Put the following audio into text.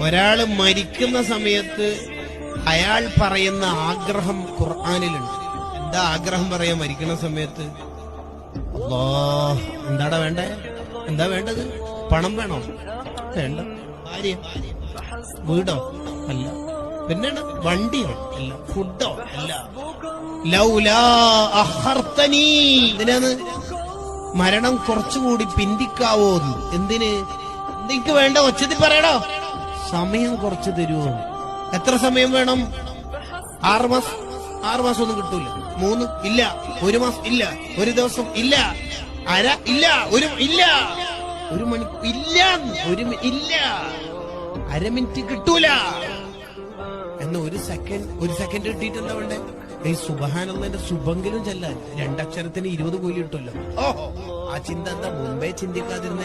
ഒരാൾ മരിക്കുന്ന സമയത്ത് അയാൾ പറയുന്ന ആഗ്രഹം ഖുർആാനിലുണ്ട്. എന്താ ആഗ്രഹം പറയാ മരിക്കുന്ന സമയത്ത്? എന്താടാ വേണ്ടേ? എന്താ വേണ്ടത്? പണം വേണോ? വേണ്ട. ഭാര്യ വീടോ? അല്ല. പിന്നെ വണ്ടിയോ? അല്ല. ഫുഡോ? അല്ല. ലൗലാ അഹർത്തനീ. എന്തിനാന്ന് മരണം കുറച്ചുകൂടി പിന്തിക്കാവോ എന്തിന്? നിനക്ക് വേണ്ട ഒച്ചത്തിൽ പറയടോ. സമയം കുറച്ച് തരുമോ എത്ര സമയം വേണം? ആറ് മാസം ആറ് മാസം ഒന്നും കിട്ടൂല. മൂന്ന് ഇല്ല. ഒരു മാസം ഇല്ല. ഒരു ദിവസം ഇല്ല. അര ഇല്ല. ഒരു ഇല്ല. ഒരു മണി ഇല്ല. ഒരു ഇല്ല. അര മിനിറ്റ് കിട്ടൂല. എന്ന ഒരു സെക്കൻഡ് ഒരു സെക്കൻഡ് കിട്ടിയിട്ട് എന്താ വേണ്ടേ? ഈ സുബഹാനന്ദന്റെ സുബെങ്കിലും ചെല്ലാൻ. രണ്ടക്ഷരത്തിന് ഇരുപത് കൂലി കിട്ടുമല്ലോ. ഓ ആ ചിന്ത എന്താ? മുമ്പേ ചിന്തിക്കാതിരുന്നേ.